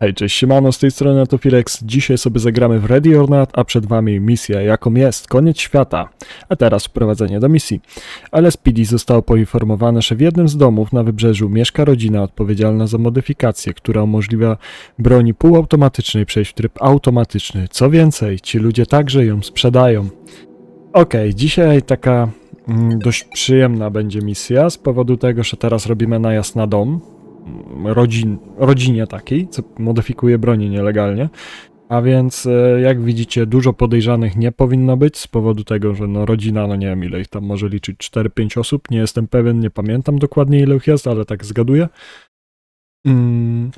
Hej, cześć, siemano, z tej strony Atofirex. Dzisiaj sobie zagramy w Ready or Not, a przed wami misja, jaką jest koniec świata. A teraz wprowadzenie do misji. LSPD zostało poinformowane, że w jednym z domów na wybrzeżu mieszka rodzina odpowiedzialna za modyfikację, która umożliwia broni półautomatycznej przejść w tryb automatyczny. Co więcej, ci ludzie także ją sprzedają. Okej, dzisiaj taka mm, dość przyjemna będzie misja z powodu tego, że teraz robimy najazd na dom rodzin, rodzinie takiej, co modyfikuje broni nielegalnie. A więc, e, jak widzicie, dużo podejrzanych nie powinno być z powodu tego, że no rodzina, no nie wiem ile ich tam może liczyć, 4-5 osób, nie jestem pewien, nie pamiętam dokładnie ile ich jest, ale tak zgaduję. Mm,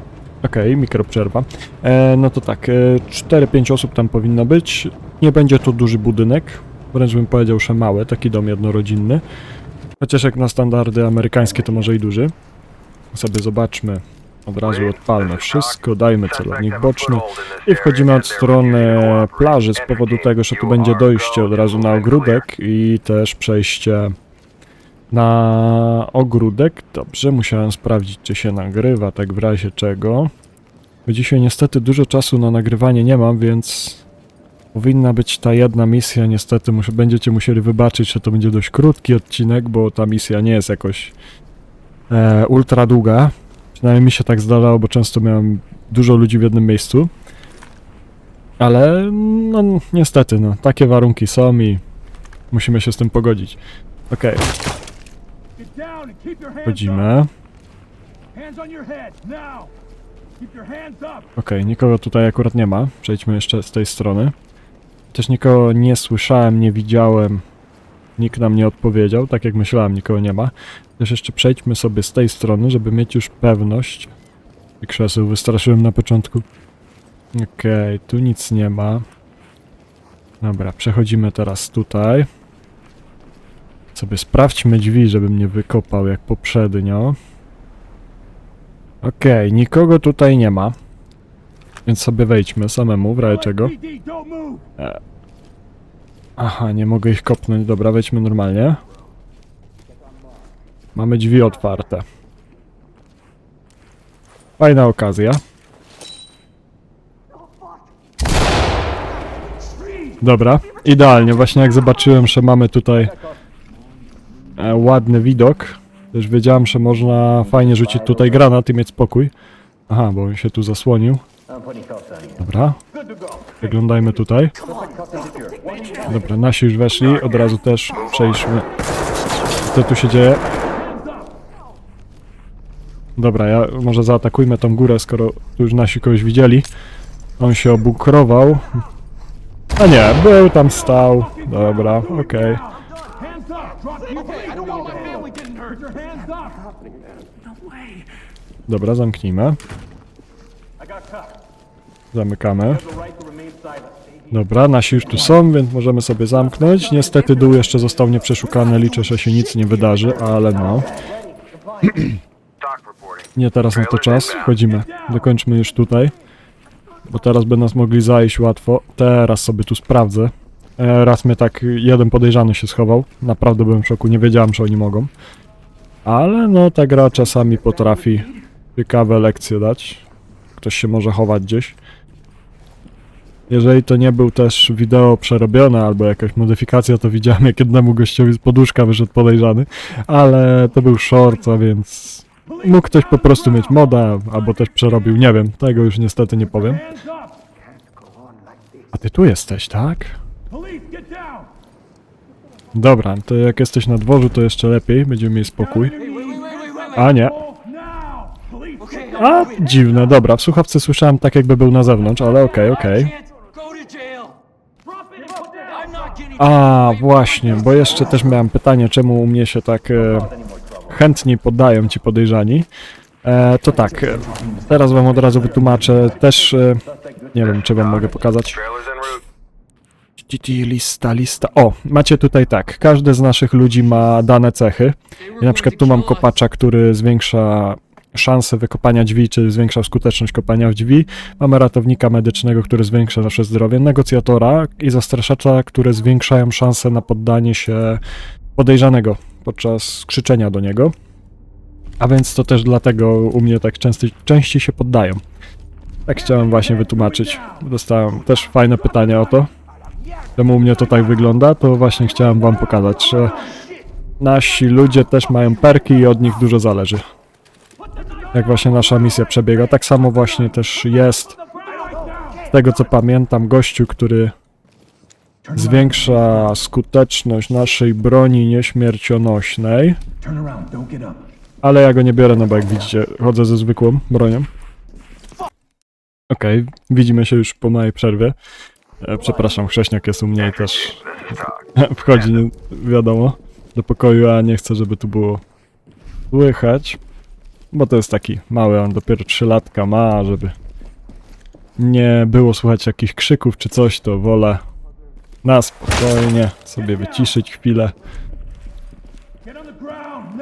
Okej, mikroprzerwa. E, no to tak, e, 4-5 osób tam powinno być. Nie będzie to duży budynek, wręcz bym powiedział, że mały, taki dom jednorodzinny. Chociaż jak na standardy amerykańskie to może i duży. Sobie zobaczmy, od razu odpalmy wszystko, dajmy celownik boczny i wchodzimy od strony plaży z powodu tego, że tu będzie dojście od razu na ogródek i też przejście na ogródek. Dobrze, musiałem sprawdzić, czy się nagrywa, tak w razie czego. Bo dzisiaj niestety dużo czasu na nagrywanie nie mam, więc powinna być ta jedna misja. Niestety muszę, będziecie musieli wybaczyć, że to będzie dość krótki odcinek, bo ta misja nie jest jakoś e, ultra długa. Przynajmniej mi się tak zdarzało, bo często miałem dużo ludzi w jednym miejscu. Ale no niestety, no, takie warunki są i musimy się z tym pogodzić. Okej, hands up. Okej, nikogo tutaj akurat nie ma. Przejdźmy jeszcze z tej strony. Też nikogo nie słyszałem, nie widziałem. Nikt nam nie odpowiedział, tak jak myślałem, nikogo nie ma. Też jeszcze przejdźmy sobie z tej strony, żeby mieć już pewność. I krzeseł wystraszyłem na początku. Okej, tu nic nie ma. Dobra, przechodzimy teraz tutaj. Sobie sprawdźmy drzwi, żebym nie wykopał jak poprzednio. Okej, nikogo tutaj nie ma. Więc sobie wejdźmy samemu, w razie czego. Aha, nie mogę ich kopnąć. Dobra, wejdźmy normalnie. Mamy drzwi otwarte. Fajna okazja. Dobra, idealnie. Właśnie jak zobaczyłem, że mamy tutaj e, ładny widok, też wiedziałem, że można fajnie rzucić tutaj granat i mieć spokój. Aha, bo on się tu zasłonił. Dobra. Wyglądajmy tutaj. Dobra, nasi już weszli, od razu też przejdźmy. Co tu się dzieje? Dobra, ja może zaatakujmy tą górę, skoro już nasi kogoś widzieli. On się obukrował. A nie, był tam stał. Dobra, okej. Up. Dobra, zamknijmy. Zamykamy. Dobra, nasi już tu są, więc możemy sobie zamknąć. Niestety dół jeszcze został nieprzeszukany, liczę, że się nic nie wydarzy, ale no. Nie teraz na to czas, wchodzimy. Dokończmy już tutaj. Bo teraz by nas mogli zajść łatwo. Teraz sobie tu sprawdzę. E, raz mnie tak jeden podejrzany się schował. Naprawdę byłem w szoku, nie wiedziałem, że oni mogą. Ale no, ta gra czasami potrafi ciekawe lekcje dać. Ktoś się może chować gdzieś. Jeżeli to nie był też wideo przerobione albo jakaś modyfikacja, to widziałem jak jednemu gościowi z poduszka wyszedł podejrzany, ale to był short, a więc mógł ktoś po prostu mieć moda, albo też przerobił, nie wiem, tego już niestety nie powiem. A ty tu jesteś, tak? Dobra, to jak jesteś na dworzu, to jeszcze lepiej, będziemy mieli spokój. A nie, a dziwne, dobra, w słuchawce słyszałem tak jakby był na zewnątrz, ale okej, okej. Go A, właśnie, bo jeszcze też miałem pytanie, czemu u mnie się tak e, chętniej poddają ci podejrzani. E, to tak, teraz wam od razu wytłumaczę, też e, nie wiem, czy wam mogę pokazać. Lista, lista. O, macie tutaj tak, każdy z naszych ludzi ma dane cechy. I na przykład tu mam kopacza, który zwiększa szanse wykopania drzwi, czy zwiększa skuteczność kopania w drzwi. Mamy ratownika medycznego, który zwiększa nasze zdrowie, negocjatora i zastraszacza, które zwiększają szanse na poddanie się podejrzanego podczas krzyczenia do niego. A więc to też dlatego u mnie tak częściej się poddają. Tak chciałem właśnie wytłumaczyć. Dostałem też fajne pytanie o to. Czemu u mnie to tak wygląda, to właśnie chciałem wam pokazać, że nasi ludzie też mają perki i od nich dużo zależy. Jak właśnie nasza misja przebiega. Tak samo właśnie też jest z tego co pamiętam gościu, który zwiększa skuteczność naszej broni nieśmiercionośnej. Ale ja go nie biorę, no bo jak widzicie, chodzę ze zwykłą bronią. Okej, widzimy się już po mojej przerwie. E, przepraszam, Chrześniak jest u mnie i też wchodzi, wiadomo, do pokoju, a nie chcę, żeby tu było słychać. Bo to jest taki mały, on dopiero 3 latka ma, żeby nie było słychać jakichś krzyków czy coś, to wolę na spokojnie sobie wyciszyć chwilę.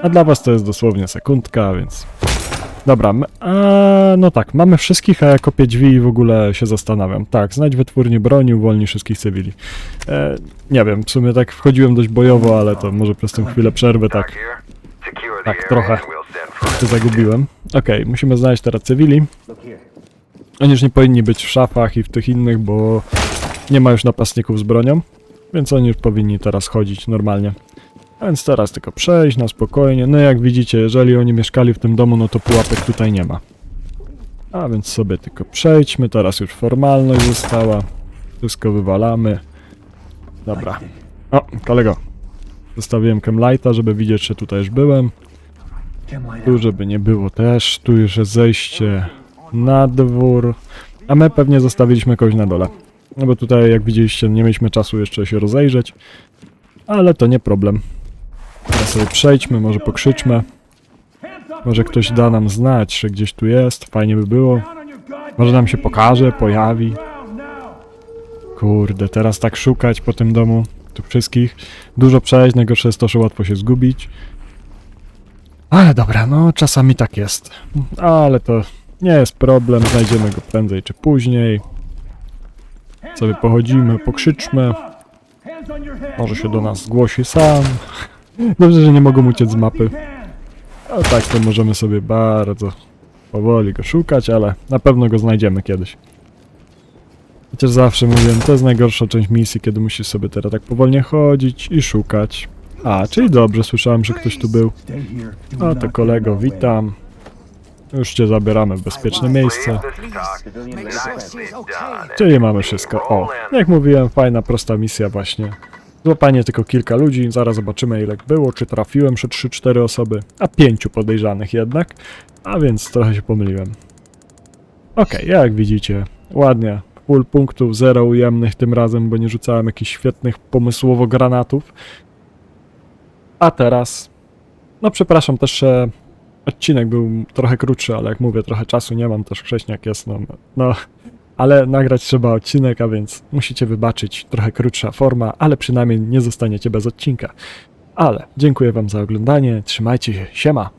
A dla was to jest dosłownie sekundka, więc... Dobra, a, no tak, mamy wszystkich, a ja kopię drzwi i w ogóle się zastanawiam. Tak, znajdź wytwórnię broni, uwolnij wszystkich cywili. E, nie wiem, w sumie tak wchodziłem dość bojowo, ale to może przez tę chwilę przerwy tak Tak, trochę. Się zagubiłem. Okej, musimy znaleźć teraz cywili. Oni już nie powinni być w szafach i w tych innych, bo nie ma już napastników z bronią, więc oni już powinni teraz chodzić normalnie. A więc teraz tylko przejść na spokojnie. No jak widzicie, jeżeli oni mieszkali w tym domu, no to pułapek tutaj nie ma. A więc sobie tylko przejdźmy, teraz już formalność została. Wszystko wywalamy. Dobra. O, kolego. Zostawiłem Kemlighta, żeby widzieć, że tutaj już byłem. Tu, żeby nie było też. Tu już jest zejście na dwór. A my pewnie zostawiliśmy kogoś na dole. No bo tutaj, jak widzieliście, nie mieliśmy czasu jeszcze się rozejrzeć. Ale to nie problem. Teraz sobie przejdźmy, może pokrzyczmy. Może ktoś da nam znać, że gdzieś tu jest. Fajnie by było. Może nam się pokaże, pojawi. Kurde, teraz tak szukać po tym domu. Tu wszystkich. Dużo przejść, najgorsze jest to, że łatwo się zgubić. Ale dobra, no czasami tak jest. Ale to nie jest problem, znajdziemy go prędzej czy później. Sobie pochodzimy, pokrzyczmy. Może się do nas zgłosi sam. Dobrze, że nie mogą uciec z mapy. A tak to możemy sobie bardzo powoli go szukać, ale na pewno go znajdziemy kiedyś. Chociaż zawsze mówiłem, to jest najgorsza część misji, kiedy musisz sobie teraz tak powolnie chodzić i szukać. A, czyli dobrze, słyszałem, że ktoś tu był. Not to kolego, witam. Już cię zabieramy w bezpieczne miejsce. Czyli mamy wszystko. O, jak mówiłem, fajna, prosta misja właśnie. Złapanie tylko kilka ludzi, zaraz zobaczymy ile było, czy trafiłem, czy 3-4 osoby, a 5 podejrzanych jednak, a więc trochę się pomyliłem. Okej, jak widzicie, ładnie, full punktów, zero ujemnych tym razem, bo nie rzucałem jakichś świetnych pomysłowo granatów. A teraz, no przepraszam też, że odcinek był trochę krótszy, ale jak mówię, trochę czasu nie mam, też wcześniak jest, no, no ale nagrać trzeba odcinek, a więc musicie wybaczyć trochę krótsza forma, ale przynajmniej nie zostaniecie bez odcinka. Ale dziękuję Wam za oglądanie, trzymajcie się, siema!